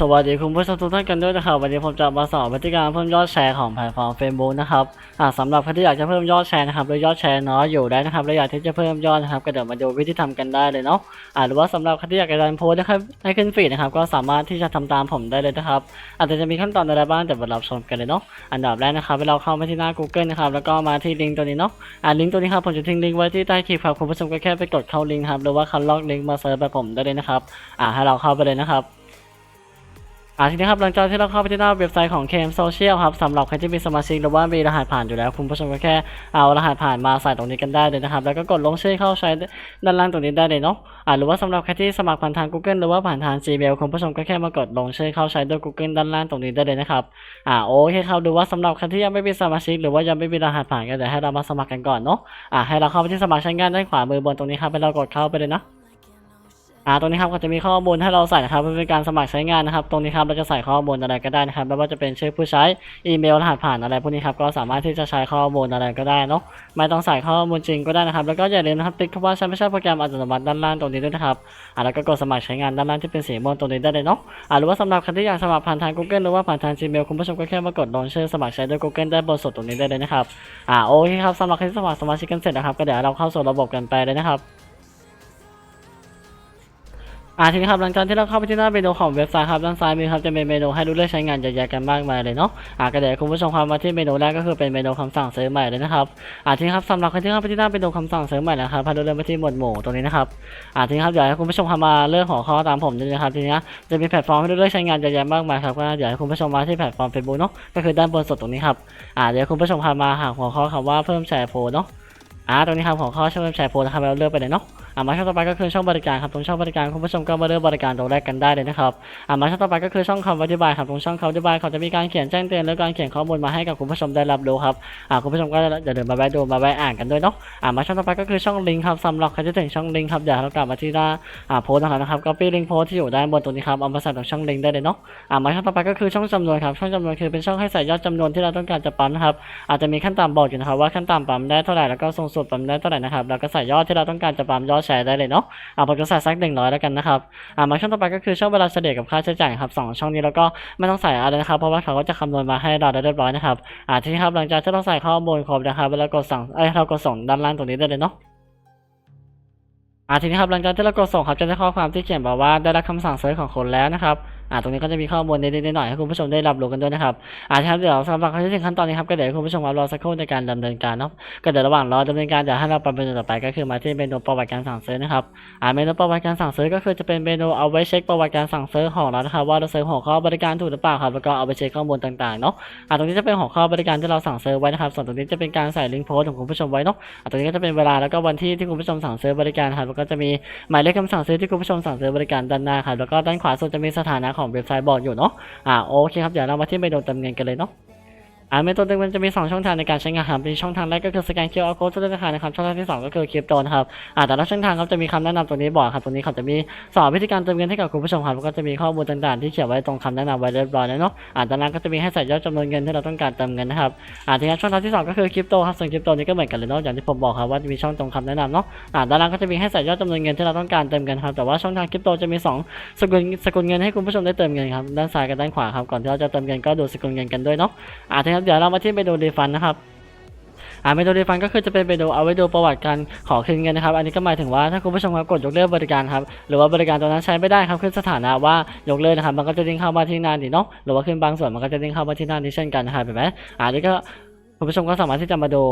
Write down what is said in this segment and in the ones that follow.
สวัสดีคุณผู้ชมทุกท่านกันด้วยนะครับวันนี้ผมจะมาสอนพฤติการเพิ่มยอดแชร์ของแพลตฟอร์ม Facebook นะครับอ่าสำหรับใครที่อยากจะเพิ่มยอดแชร์นะครับโดยยอดแชร์น้อยอยู่ได้นะครับและอยากที่จะเพิ่มยอดนะครับก็เดี๋ยวมาดูวิธีทำกันได้เลยเนาะอ่าหรือว่าสำหรับใครที่อยากจะดันโพสนะครับให้ขึ้นฟีดนะครับก็สามารถที่จะทำตามผมได้เลยนะครับอาจจะจะมีขั้นตอนอะไรบ้างเดี๋ยวมารับชมกันเลยเนาะอันดับแรกนะครับเราเข้ามาที่หน้า Google นะครับแล้วก็มาที่ลิงก์ตัวนี้เนาะอ่าลิงก์ตัวนี้ครับผมจะทิ้งลิงก์ไว้ที่ใต้คลิปครับคุณผู้ชมก็แค่ไปกดเข้าลิงก์ครับหรือว่าคันลอกลิงก์มาเซิร์ชแบบผมได้เลยนะครับอ่าให้เราเข้าไปเลยนะครับ อ่าทีนี้ครับหลังจากที่เราเข้าไปที่หน้าเว็บไซต์ของ KM Social ครับสำหรับใครที่มีสมาชิกหรือว่ามีรหัสผ่านอยู่แล้ว คุณผู้ชมก็แค่เอารหัสผ่านมาใส่ตรงนี้กันได้เลยนะครับ แล้วก็กดลงชื่อเข้าใช้ด้านล่างตรงนี้ได้เลยเนาะอ่าหรือว่าสำหรับใครที่สมัครผ่านทาง Google หรือว่าผ่านทาง Gmail คุณผู้ชมก็แค่มากดลงชื่อเข้าใช้ด้วย Google ด้านล่างตรงนี้ได้เลยนะครับอ่าโอเคครับดูว่าสำหรับใครที่ยังไม่มีสมาชิกหรือว่ายังไม่มีรหัสผ่านก็เดี๋ยวให้เรามาสมัครกันก่อนเนาะอ่าให้เราเข้าไปที่สมัครใช้งานด้านขวามือบนตรงนี้ครับให้เรากดเข้าไปเลยนะ อ่าตรงนี้ครับก็จะมีข้อมูลให้เราใส่นะครับเพื่อเป็นการสมัครใช้งานนะครับ ตรงนี้ครับเราจะใส่ข้อมูลอะไรก็ได้นะครับไม่ว่าจะเป็นชื่อผู้ใช้อีเมลรหัสผ่านอะไรพวกนี้ครับก็สามารถที่จะใช้ข้อมูลอะไรก็ได้เนาะไม่ต้องใส่ข้อมูลจริงก็ได้นะครับ แล้วก็อย่าลืมนะครับติ๊กคำว่าใช้ไม่ใช่โปรแกรมอัตโนมัติด้านล่างตรงนี้ด้วยนะครับอ่าแล้วก็กดสมัครใช้งานด้านล่างที่เป็นสีม่วงตรงนี้ได้เลยเนาะอ่าหรือว่าสำหรับใครที่อยากสมัครผ่านทาง Google หรือว่าผ่านทาง Gmail คุณผู้ชมก็แค่มากดลงชื่อสมัครใช้ด้วย Google ได้บนสุดตรงนี้ได้เลยนะครับอ่าโอเคครับสำหรับใครที่สมัครสมาชิกกันเสร็จนะครับก็เดี๋ยวเราเข้าสู่ระบบกันไปเลยนะครับ อ่าทีนี้ครับหลังจากที่เราเข้าไปที่หน้าเมนูของเว็บไซต์ครับด้านซ้ายมือครับจะเป็นเมนูให้ดูเลือกใช้งานเยอะแยะกันมากมายเลยเนาะอ่าก็เดี๋ยวคุณผู้ชมครับมาที่เมนูแรกก็คือเป็นเมนูคำสั่งซื้อใหม่เลยนะครับอ่าทีนี้ครับสำหรับใครที่เข้าไปที่หน้าเมนูคำสั่งซื้อใหม่นะครับพาดูเรื่องไปที่หมวดหมู่ตรงนี้นะครับอ่าทีนี้ครับเดี๋ยวให้คุณผู้ชมเข้ามาเลือกหัวข้อตามผมด้วยนะครับทีนี้จะมีแพลตฟอร์มให้ดูเลือกใช้งานเยอะแยะมากมายครับก็เดี๋ยวให้คุณผู้ชมมาที่แพลตฟอร์ม Facebook เนาะก็คือด้านบนสุดตรงนี้ครับอ่าเดี๋ยวคุณผู้ชมพามาหาหัวข้อคำว่าเพิ่มแชร์โพเนาะอ่าตรงนี้ครับหัวข้อช่องเพิ่มแชร์โพนะครับเราเลือกไปเลยเนาะ อ่ามาช่องต่อไปก็คือช่องบริการครับตรงช่องบริการคุณผู้ชมก็มาเลือกบริการตรงแรกกันได้เลยนะครับอ่ามาช่องต่อไปก็คือช่องคำอธิบายครับตรงช่องคำอธิบายเขาจะมีการเขียนแจ้งเตือนและการเขียนข้อมูลมาให้กับคุณผู้ชมได้รับรู้ครับอ่าคุณผู้ชมก็อย่าลืมมาแวะดูมาแวะอ่านกันด้วยเนาะอ่ามาช่องต่อไปก็คือช่องลิงก์ครับสำหรับใครที่ถึงช่องลิงก์ครับอย่าเรากลับมาที่หน้าอ่าโพสต์นะครับก็ปี้ลิงก์โพสที่อยู่ด้านบนตรงนี้ครับเอามาใส่ตรงช่องลิงก์ได้เลยเนาะอ่ามาช่องต่อไปก็คือช่องจำนวนครับช่องจำนวนคือเป็นช่องให้ใส่ยอดจำนวนที่เราต้องการจะปั๊มนะครับอาจจะมีขั้นต่ำบอกอยู่นะครับว่าขั้นต่ำปั๊มได้เท่าไหร่แล้วก็สูงสุดปั๊มได้เท่าไหร่นะครับแล้วก็ใส่ยอดที่เราต้องการจะปั๊มยอดแชร์ได้เลยเนาะอ่าผมจะใส่สักหนึ่งร้อยแล้วกันนะครับอ่ามาช่องต่อไปก็คือช่องเวลาเฉลี่ยกับค่าใช้จ่ายครับสองช่องนี้แล้วก็ไม่ต้องใส่อะไรนะครับเพราะว่าเขาก็จะคำนวณมาให้เราได้เรียบร้อยนะครับอ่าทีนี้ครับหลังจากที่เราใส่ข้อมูลครบนะครับเวลากดสั่งเอ้ยเรากดส่งด้านล่างตรงนี้ได้เลยเนาะอ่าทีนี้ครับหลังจากที่เรากดส่งครับจะได้ข้อความที่เขียนบอกว่าได้รับคำสั่งเซิร์ชของคนแล้วนะครับ อ่าตรงนี้ก็จะมีข้อมูลนิดๆหน่อยๆให้คุณผู้ชมได้รับรู้กันด้วยนะครับอ่าครับเดี๋ยวสำหรับใครที่ถึงขั้นตอนนี้ครับก็เดี๋ยวคุณผู้ชมรอสักครู่ในการดำเนินการเนาะก็เดี๋ยวระหว่างรอดำเนินการเดี๋ยวให้เราไปเมนูต่อไปก็คือมาที่เมนูประวัติการสั่งซื้อนะครับอ่าเมนูประวัติการสั่งซื้อก็คือจะเป็นเมนูเอาไว้เช็คประวัติการสั่งซื้อของเรานะครับว่าเราซื้อหัวข้อบริการถูกหรือเปล่าครับแล้วก็เอาไปเช็คข้อมูลต่างๆเนาะอ่าตรงนี้จะเป็นหัวข้อบริการที่เราสั่งซื้อไว้นะครับส่วนตรงนี้จะเป็นการใส่ลิงก์โพสต์ของคุณผู้ชมไว้เนาะอ่าตรงนี้ก็จะเป็นเวลาแล้วก็วันที่ที่คุณผู้ชมสั่งซื้อบริการครับแล้วก็จะมีหมายเลขคำสั่งซื้อที่คุณผู้ชมสั่งซื้อบริการด้านหน้าครับแล้วก็ด้านขวาสุดจะมีสถานะของของเว็บไซต์บอกอยู่เนาะอ่าโอเคครับเดี๋ยวเรามาที่เมนูเติมเงินกันเลยเนาะ อ่าเมนูเติมเงินจะมี 2 ช่องทางในการใช้งานครับมีช่องทางแรกก็คือสแกน QR code ธนาคารนะครับช่องทางที่ 2 ก็คือคริปโตนครับอ่าแต่ละช่องทางครับจะมีคำแนะนำตรงนี้บอกครับตรงนี้เขาจะมีสอนวิธีการเติมเงินให้กับคุณผู้ชมครับก็จะมีข้อมูลต่างๆที่เขียนไว้ตรงคำแนะนำไว้เรียบร้อยแล้วเนาะอ่าด้านล่างก็จะมีให้ใส่ยอดจำนวนเงินที่เราต้องการเติมเงินนะครับอ่าทีนี้ช่องทางที่ 2 ก็คือคริปโตครับส่วนคริปโตนี้ก็เหมือนกันเลยเนาะอย่างที่ผมบอกครับว่ามีช่องตรงคำแนะนำเนาะอ่าด้านล่างก็จะมีให้ใส่ยอดจำนวนเงินที่เราต้องการเติมเงินครับแต่ว่าช่องทางคริปโตจะมีสองสกุลสกุลเงินให้คุณผู้ชมได้เติมเงินครับด้านซ้ายกับด้านขวาครับก่อนที่เราจะเติมเงินก็ดูสกุลเงินกันด้วยเนาะอ่าทีนี้เดี๋ยวเรามาที่เมนูรีฟันนะครับอ่าเมนูรีฟันก็คือจะเป็นเมนูเอาไว้ดูประวัติการขอคืนเงินนะครับ อันนี้ก็หมายถึงว่าถ้าคุณผู้ชมครับกดยกเลิกบริการครับ หรือว่าบริการตัวนั้นใช้ไม่ได้ครับขึ้นสถานะว่ายกเลิกนะครับ มันก็จะดิ้งเข้ามาที่หน้านี้เนาะ หรือว่าขึ้นบางส่วนมันก็จะดิ้งเข้ามาที่หน้านี้เช่นกันนะครับเห็นไหมอ่านี่ก็คุณผู้ชมก็สามารถที่จะมาดู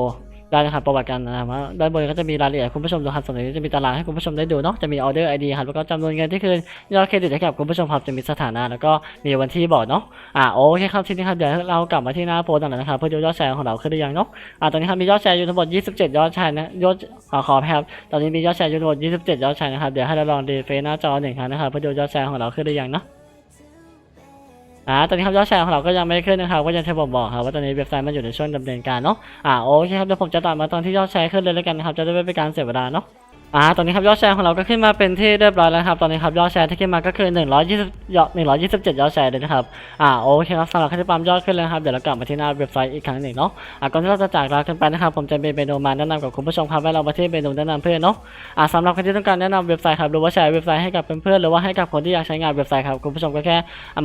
ได้นะครับประวัติการนะครับว่าด้านบนก็จะมีรายละเอียดคุณผู้ชมดูครับส่วนนี้จะมีตารางให้คุณผู้ชมได้ดูเนาะจะมีออเดอร์ไอดีครับแล้วก็จำนวนเงินที่คืนยอดเครดิตให้กับคุณผู้ชมครับจะมีสถานะแล้วก็มีวันที่บอกเนาะอ่าโอเคครับทีนี้ครับเดี๋ยวเรากลับมาที่หน้าโพสต์กันนะครับเพื่อดูยอดแชร์ของเราขึ้นหรือยังเนาะอ่าตอนนี้ครับมียอดแชร์อยู่ทั้งหมด 27 ยอดแชร์นะยอดขอขอแพบตอนนี้มียอดแชร์อยู่ทั้งหมด 27 ยอดแชร์นะครับเดี๋ยวให้เราลองดีเฟซหน้าจอหนึ่งครั้งนะครับเพื่อดูยอดแชร์ของเราขึ้นหรือยังเนาะ อ่าตอนนี้ครับยอดแชร์ของเราก็ยังไม่ขึ้นนะครับก็ยังที่ผมบอกครับว่าตอนนี้เว็บไซต์มันอยู่ในช่วงดำเนินการเนาะอ่าโอเคครับเดี๋ยวผมจะตัดมาตอนที่ยอดแชร์ขึ้นเลยแล้วกันนะครับจะได้ไม่เป็นการเสียเวลาเนาะ อ่า ตอนนี้ครับยอดแชร์ของเราก็ขึ้นมาเป็นที่เรียบร้อยแล้วครับ ตอนนี้ครับยอดแชร์ที่ขึ้นมาก็คือ 120ยอด127 ยอดแชร์เลยนะครับ อ่า โอเคครับสำหรับใครที่ปั๊มยอดขึ้นเลยนะครับ เดี๋ยวเรากลับมาที่หน้าเว็บไซต์อีกครั้งหนึ่งเนาะ อ่า ก่อนที่เราจะจากลากันไปนะครับ ผมจะมีเมนูมาแนะนำกับคุณผู้ชมครับว่าเรามาที่เมนูแนะนำเพื่อนเนาะ อ่าสำหรับใครที่ต้องการแนะนำเว็บไซต์ครับหรือว่าแชร์เว็บไซต์ให้กับเพื่อนๆหรือว่าให้กับคนที่อยากใช้งานเว็บไซต์ครับคุณผู้ชมก็แค่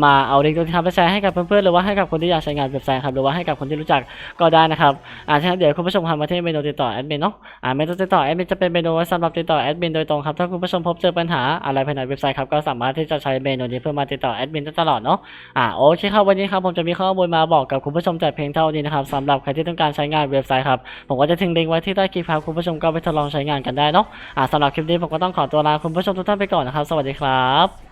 มาเอาลิงก์ตรงที่ทำไปแชร์ให้กับเพื่อนๆหรือว่าให้กับคนที่อยากใช้งานเว็บไซต์ครับหรือว่าให้กับคนที่รู้จักก็ได้นะครับ อ่าฉะนั้นเดี๋ยวคุณผู้ชมทำมาที่เมนูติดต่อแอดมินเนาะ อ่าเมนูติดต่อแอดมินจะเป็นเมนูไว้สำหรับติดต่อแอดมินโดยตรงครับ ถ้าคุณผู้ชมพบเจอปัญหาอะไรภายในเว็บไซต์ครับ ก็สามารถที่จะใช้เมนูนี้เพื่อมาติดต่อแอดมินได้ตลอดเนาะ อ่าโอเคครับวันนี้ครับผมจะมีข้อมูลมาบอกกับคุณผู้ชมแต่เพียงเท่านี้นะครับสำหรับใครที่ต้องการใช้งานเว็บไซต์ครับ ผมก็จะทิ้งลิงก์ไว้ที่ใต้คลิปครับคุณผู้ชมก็ไปทดลองใช้งานกันได้เนาะ อ่าสำหรับคลิปนี้ผมก็ต้องขอตัวลาคุณผู้ชมทุกท่านไปก่อนนะครับ สวัสดีครับ